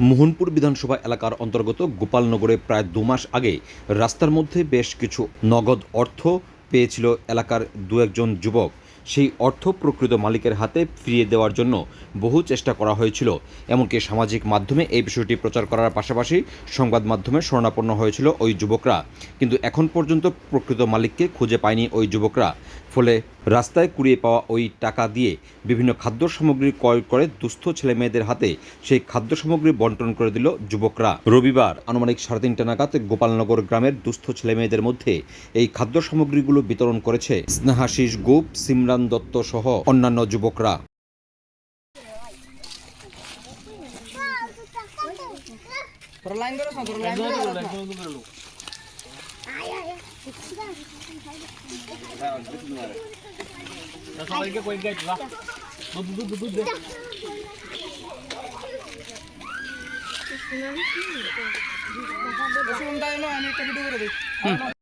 মোহনপুর বিধানসভা এলাকার অন্তর্গত গোপালনগরে প্রায় দু মাস আগে রাস্তার মধ্যে বেশ কিছু নগদ অর্থ পেয়েছিল এলাকার দু একজন যুবক। সেই অর্থ প্রকৃত মালিকের হাতে ফিরিয়ে দেওয়ার জন্য বহু চেষ্টা করা হয়েছিল। এমনকি সামাজিক মাধ্যমে এই বিষয়টি প্রচার করার পাশাপাশি সংবাদ মাধ্যমে শরণাপন্ন হয়েছিল ওই যুবকরা। কিন্তু এখন পর্যন্ত প্রকৃত মালিককে খুঁজে পায়নি ওই যুবকরা। ফলে রাস্তায় কুড়িয়ে পাওয়া ওই টাকা দিয়ে বিভিন্ন খাদ্য সামগ্রী ক্রয় করে দুস্থ ছেলেমেয়েদের হাতে সেই খাদ্য সামগ্রী বন্টন করে দিল যুবকরা। রবিবার আনুমানিক সাড়ে তিনটা নাগাদ গোপালনগর গ্রামের দুস্থ ছেলেমেয়েদের মধ্যে এই খাদ্য সামগ্রীগুলো বিতরণ করেছে স্নেহাশিস গোপ সিমরান দত্ত সহ অন্যান্য যুবকরা। করো তোরা লাইন করো সবাইকে কই গাইছ বা দুধ দুধ দুধ দে আমি একটা ভিডিও করে দিই